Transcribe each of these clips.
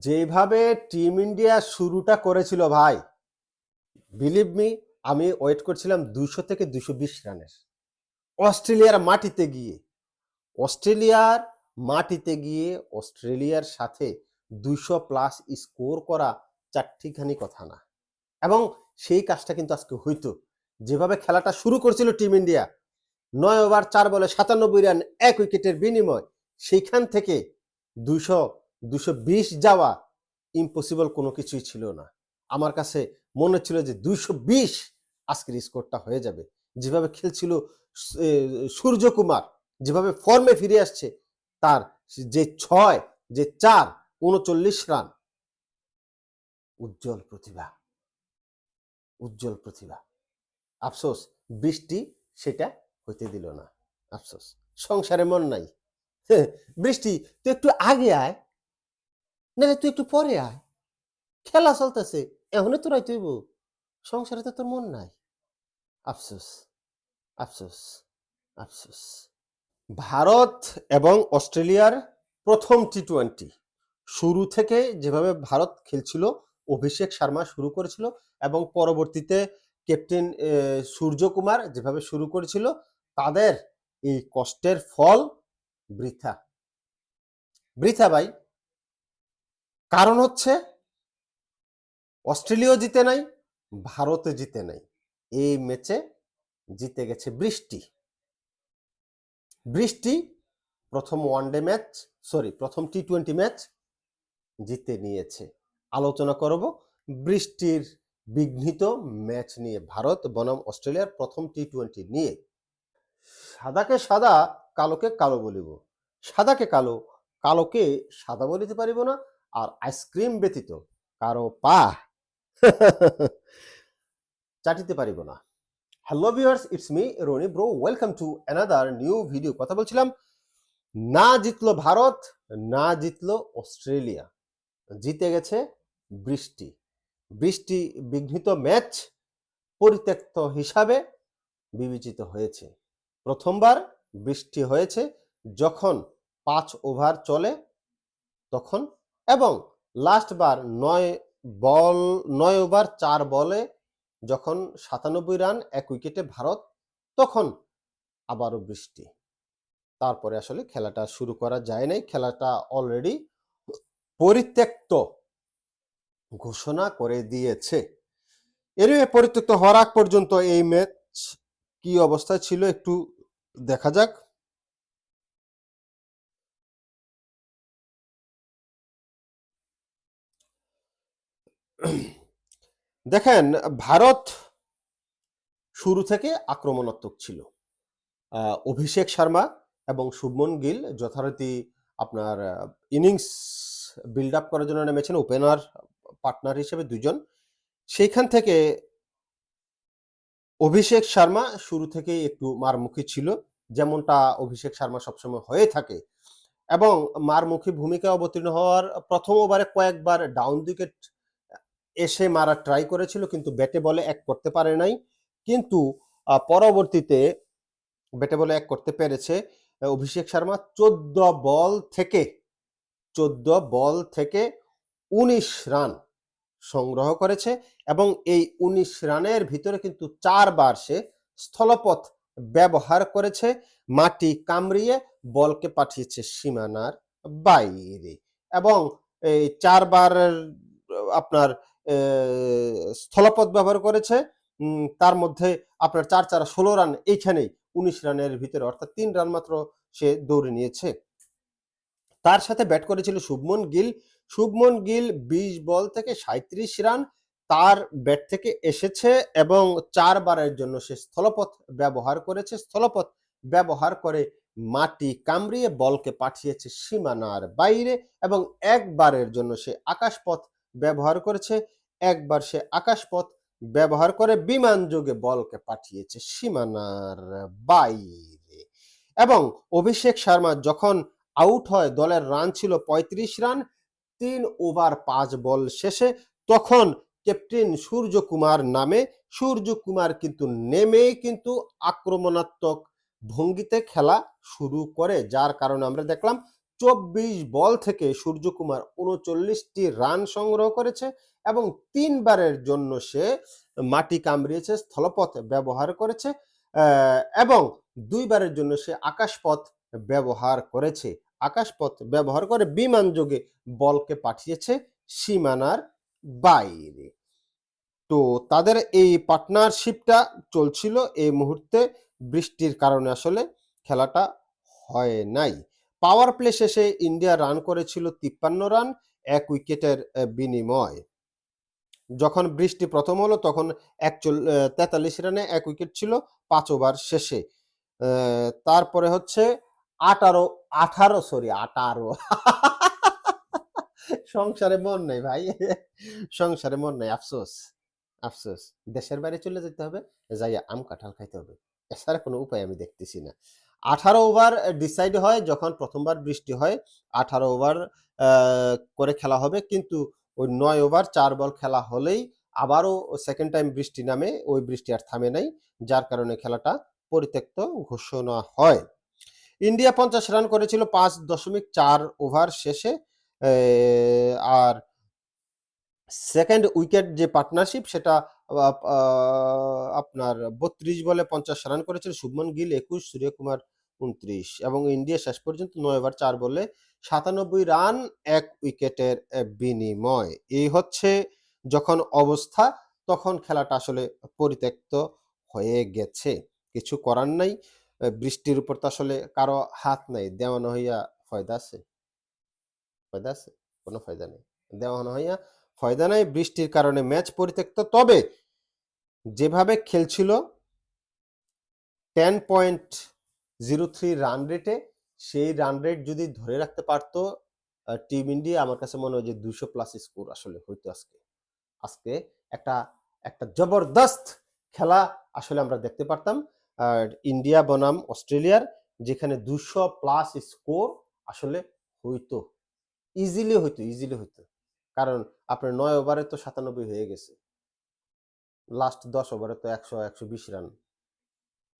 যেভাবে team India শুরুটা করেছিল ভাই বিলিভ মি আমি ওয়েট করছিলাম দুশো থেকে দুশো বিশ রানের। অস্ট্রেলিয়ার মাটিতে গিয়ে, অস্ট্রেলিয়ার মাটিতে গিয়ে অস্ট্রেলিয়ার সাথে দুশো প্লাস স্কোর করা চারটিখানি কথা না। এবং সেই কাজটা কিন্তু আজকে হইতো। যেভাবে খেলাটা শুরু করছিল টিম ইন্ডিয়া নয় ওভার চার বলে সাতানব্বই রান, এক উইকেটের বিনিময়, সেইখান থেকে দুশো দুশো বিশ যাওয়া ইম্পসিবল কোনো কিছুই ছিল না। আমার কাছে মনে হচ্ছিল যে দুইশো বিশ আজকের স্কোরটা হয়ে যাবে। যেভাবে খেলছিল সূর্যকুমার, যেভাবে ফর্মে ফিরে আসছে, তার যে ছয়, যে চার, উনচল্লিশ রান উজ্জ্বল প্রতিভা উজ্জ্বল প্রতিভা। আফসোস, বৃষ্টি সেটা হইতে দিল না। আফসোস, সংসারে মন নাই। বৃষ্টি তো একটু আগে আয়। না তুই একটু পরে আয়। খেলা চলতেছে, এখনই তোর তুইব সংসারে তো তোর মন নাই। আফসোস আফসোস আফসোস। ভারত এবং অস্ট্রেলিয়ার প্রথম টি টোয়েন্টি শুরু থেকে যেভাবে ভারত খেলছিল, অভিষেক শর্মা শুরু করেছিল এবং পরবর্তীতে ক্যাপ্টেন সূর্যকুমার যেভাবে শুরু করেছিল, তাদের এই কষ্টের ফল বৃথা। বৃথা ভাই। কারণ হচ্ছে অস্ট্রেলিয়াও জিতে নাই, ভারতও জিতে নাই। এই ম্যাচে জিতে গেছে বৃষ্টি। বৃষ্টি প্রথম ওয়ানডে ম্যাচ, সরি, প্রথম টি টোয়েন্টি ম্যাচ জিতে নিয়েছে। আলোচনা করব বৃষ্টির বিঘ্নিত ম্যাচ নিয়ে। ভারত বনাম অস্ট্রেলিয়ার প্রথম টি টোয়েন্টি নিয়ে। সাদাকে সাদা, কালোকে কালো বলিব। সাদাকে কালো, কালোকে সাদা বলিতে পারিব না আর আইসক্রিম ব্যতীত কারও পা চাটিতে পারিব না। Hello viewers it's me Rony bro welcome to another new video কথা বলছিলাম, না জিতলো ভারত, না জিতলো অস্ট্রেলিয়া। জিতে গেছে বৃষ্টি। বৃষ্টি বিঘ্নিত ম্যাচ পরিত্যক্ত হিসাবে বিবেচিত হয়েছে। প্রথমবার বৃষ্টি হয়েছে, যখন পাঁচ ওভার চলে, তখন এবং লাস্ট বার নয় বল, নয় ওভার চার বলে যখন সাতানব্বই রান এক উইকেটে ভারত, তখন আবারও বৃষ্টি। তারপরে আসলে খেলাটা শুরু করা যায় নাই। খেলাটা অলরেডি পরিত্যক্ত ঘোষণা করে দিয়েছে। এর পরিত্যক্ত হওয়ার আগ পর্যন্ত এই ম্যাচ কি অবস্থায় ছিল একটু দেখা যাক। দেখেন, ভারত শুরু থেকে আক্রমণাত্মক ছিল। অভিষেক শর্মা এবং শুভমন গিল যথারীতি আপনার ইনিংস বিল্ড আপ করার জন্য নেমেছেন। ওপেনার পার্টনার হিসেবে দুজন। সেইখান থেকে অভিষেক শর্মা শুরু থেকেই একটু মারমুখী ছিল, যেমনটা অভিষেক শর্মা সবসময় হয়ে থাকে। এবং মারমুখী ভূমিকা অবতীর্ণ হওয়ার প্রথম ওভারে কয়েকবার ডাউন উইকেট এসে মারা ট্রাই করেছিল, কিন্তু ব্যাটে বলে এক করতে পারে নাই। কিন্তু পরবর্তীতে ব্যাটে বলে এক করতে পেরেছে অভিষেক শর্মা। চোদ্দ বল থেকে, চোদ্দ বল থেকে উনিশ রান সংগ্রহ করেছে এবং এই উনিশ রানের ভিতরে কিন্তু চারবার সে স্থলপথ ব্যবহার করেছে। মাটি কামড়িয়ে বলকে পাঠিয়েছে সীমানার বাইরে এবং এই চারবার আপনার স্থলপথ ব্যবহার করেছে। তার মধ্যে আপনার চার চার ষোলো রান এইখানেই উনিশ রানের ভিতরে, অর্থাৎ তিন রান মাত্র সে দৌড়ে নিয়েছে। তার সাথে ব্যাট করেছিল শুভমন গিল। শুভমন গিল বিশ বল থেকে সাঁত্রিশ রান, তার ব্যাট থেকে এসেছে এবং চারবারের জন্য সে স্থলপথ ব্যবহার করেছে। স্থলপথ ব্যবহার করে মাটি কামড়িয়ে বলকে পাঠিয়েছে সীমানার বাইরে এবং একবারের জন্য সে আকাশপথ ব্যবহার করেছে। একবার সে আকাশপথ ব্যবহার করে বিমান যোগে বলকে পাঠিয়েছে সীমানার বাইরে। এবং অভিষেক শর্মা যখন আউট হয়, দলের রান ছিল ৩৫ রান তিন ওভার পাঁচ বল শেষে তখন ক্যাপ্টেন সূর্যকুমার নামে, সূর্যকুমার কিন্তু নেমে কিন্তু আক্রমণাত্মক ভঙ্গিতে খেলা শুরু করে, যার কারণে আমরা দেখলাম চব্বিশ বল থেকে সূর্যকুমার উনচল্লিশটি রান সংগ্রহ করেছে। এবং তিনবারের জন্য সে মাটি কামড়িয়েছে, স্থলপথ ব্যবহার করেছে এবং দুইবারের জন্য সে আকাশপথ ব্যবহার করেছে। আকাশপথ ব্যবহার করে বিমান যোগে বলকে পাঠিয়েছে সীমানার বাইরে। তো তাদের এই পার্টনারশিপটা চলছিল, এই মুহূর্তে বৃষ্টির কারণে আসলে খেলাটা হয় নাই। পাওয়ার প্লে শেষে ইন্ডিয়া রান করেছিল তিপ্পান্ন রান, এক উইকেটের বিনিময়। যখন বৃষ্টি প্রথম হলো, তখন একচল তেতাল্লিশ রানে এক উইকেট ছিল পাঁচ ওভার শেষে। তারপরে হচ্ছে আঠারো আঠারো সরি আঠারো। সংসারে মন নেই ভাই। সংসারে মন নেই, আফসোস আফসোস। দেশের বাইরে চলে যেতে হবে, যাইয়া আম কাঁঠাল খাইতে হবে। এছাড়া কোনো উপায় আমি দেখতেছি না। আঠারো ওভার ডিসাইড হয় যখন প্রথমবার বৃষ্টি হয়, আঠারো ওভার করে খেলা হবে। কিন্তু ওই নয় ওভার চার বল খেলা হলেই আবারও সেকেন্ড টাইম বৃষ্টি নামে ওই বৃষ্টি আর থামে নাই, যার কারণে খেলাটা পরিত্যক্ত ঘোষণা হয়। ইন্ডিয়া পঞ্চাশ রান করেছিল পাঁচ দশমিক চার ওভার শেষে আর সেকেন্ড উইকেট যে পার্টনারশিপ সেটা আপনার বত্রিশ বলে পঞ্চাশ রান করেছিল শুভমন গিল, একুশ, সূর্যকুমার, উনত্রিশ এবং ইন্ডিয়া শেষ পর্যন্ত নয় ওভার চার বলে সাতানব্বই রান, এক উইকেটের বিনিময়। এই হচ্ছে যখন অবস্থা, তখন খেলাটা আসলে পরিত্যক্ত হয়ে গেছে। কিছু করার নাই বৃষ্টির উপর তো আসলে কারও হাত নাই। দেওয়ানো হইয়া ফয়দা আছে? ফয়দা আছে? কোনো ফায়দা নেই। দেওয়ানো হইয়া ফয়দা নাই, বৃষ্টির কারণে ম্যাচ পরিত্যক্ত। তবে যেভাবে খেলছিল ten point zero three run রেটে সেই রান রেট যদি ধরে রাখতে পারতো টিম ইন্ডিয়া আমার কাছে মনে হয় যে দুশো প্লাস স্কোর আসলে হইতো আজকে। আজকে একটা একটা জবরদস্ত খেলা আসলে আমরা দেখতে পারতাম। ইন্ডিয়া বনাম অস্ট্রেলিয়ার যেখানে দুশো প্লাস স্কোর আসলে হইতো। ইজিলি হইতো ইজিলি হইতো। কারণ আপনার নয় ওভারে তো সাতানব্বই হয়ে গেছে। লাস্ট দশ ওভারে তো একশো একশো বিশ রান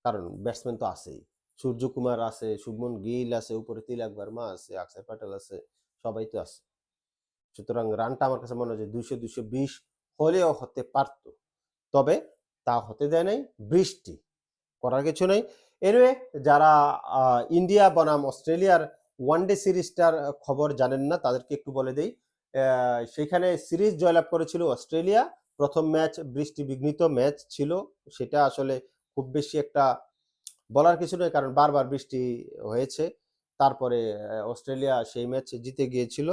কারণ ব্যাটসম্যান তো আছেই। সূর্যকুমার আছে, শুভমন গিল আছে, উপরে তিলাক বার্মা আছে, অক্ষয় প্যাটেল আছে, সবাই তো আছে। সুতরাং রানটা আমার কাছে মনে হয় দুইশো দুইশো বিশ হলেও হতে পারত। তবে তা হতে দেয় নাই, বৃষ্টি করার কিছু নেই। এনিওয়ে, যারা ইন্ডিয়া বনাম অস্ট্রেলিয়ার ওয়ানডে সিরিজটার খবর জানেন না, তাদেরকে একটু বলে দেই। সেখানে সিরিজ জয়লাভ করেছিল অস্ট্রেলিয়া। প্রথম ম্যাচ বৃষ্টি বিঘ্নিত ম্যাচ ছিল, সেটা আসলে খুব বেশি একটা বলার কিছু নয় কারণ বারবার বৃষ্টি হয়েছে। তারপরে অস্ট্রেলিয়া সেই ম্যাচ জিতে গিয়েছিল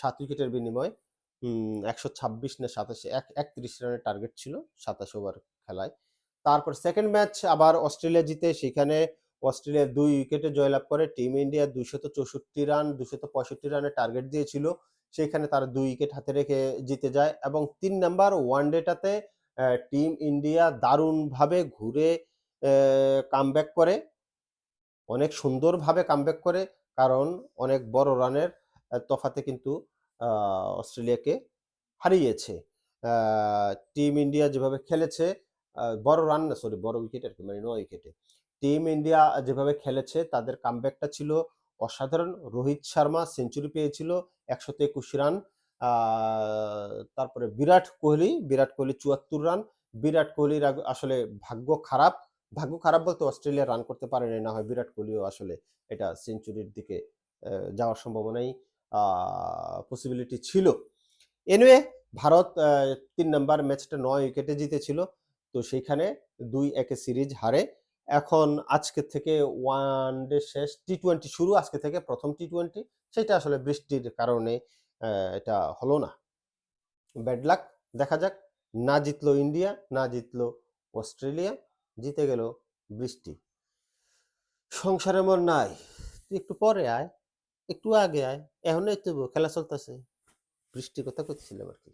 সাত উইকেটের বিনিময়ে। একশো ছাব্বিশ না সাতাশে, এক, একত্রিশ রানের টার্গেট ছিল সাতাশ ওভার খেলায়। তারপর সেকেন্ড ম্যাচ আবার অস্ট্রেলিয়া জিতে, সেখানে অস্ট্রেলিয়া দুই উইকেটে জয়লাভ করে। টিম ইন্ডিয়া দুশত চৌষট্টি রান দুশত পঁয়ষট্টি রানের টার্গেট দিয়েছিল। সেখানে তারা দুই উইকেট হাতে রেখে জিতে যায় এবং তিন নাম্বার ওয়ানডেটাতে টিম ইন্ডিয়া দারুণভাবে ঘুরে কামব্যাক করে। অনেক সুন্দরভাবে কামব্যাক করে, কারণ অনেক বড় রানের তফাতে কিন্তু অস্ট্রেলিয়াকে হারিয়েছে। টিম ইন্ডিয়া যেভাবে খেলেছে বড় রান না সরি বড় উইকেট আর কি মানে নয় উইকেটে টিম ইন্ডিয়া যেভাবে খেলেছে, তাদের কামব্যাকটা ছিল অসাধারণ। রোহিত শর্মা সেঞ্চুরি পেয়েছিল একশত একুশ রান তারপরে বিরাট কোহলি বিরাট কোহলি চুয়াত্তর রান বিরাট কোহলির আসলে ভাগ্য খারাপ। ভাগ্য খারাপ বলতে অস্ট্রেলিয়া রান করতে পারেনি, না হয় বিরাট কোহলিও আসলে এটা সেঞ্চুরির দিকে যাওয়ার সম্ভাবনাই পসিবিলিটি ছিল। এনিওয়ে ভারত তিন নাম্বার ম্যাচটা নয় উইকেটে জিতেছিল, তো সেইখানে দুই একে সিরিজ হারে। এখন আজকে থেকে ওয়ান ডে শেষ টি টোয়েন্টি শুরু, আজকে থেকে প্রথম টি টোয়েন্টি সেটা আসলে বৃষ্টির কারণে এটা হলো না। ব্যাড লাক দেখা যাক, না জিতলো ইন্ডিয়া না জিতলো অস্ট্রেলিয়া জিতে গেল বৃষ্টি। সংসারে মন নাই। তুই একটু পরে আয়, একটু আগে আয়। এখন এই তো খেলা চলতেছে। বৃষ্টি কথা করছিলাম আর কি।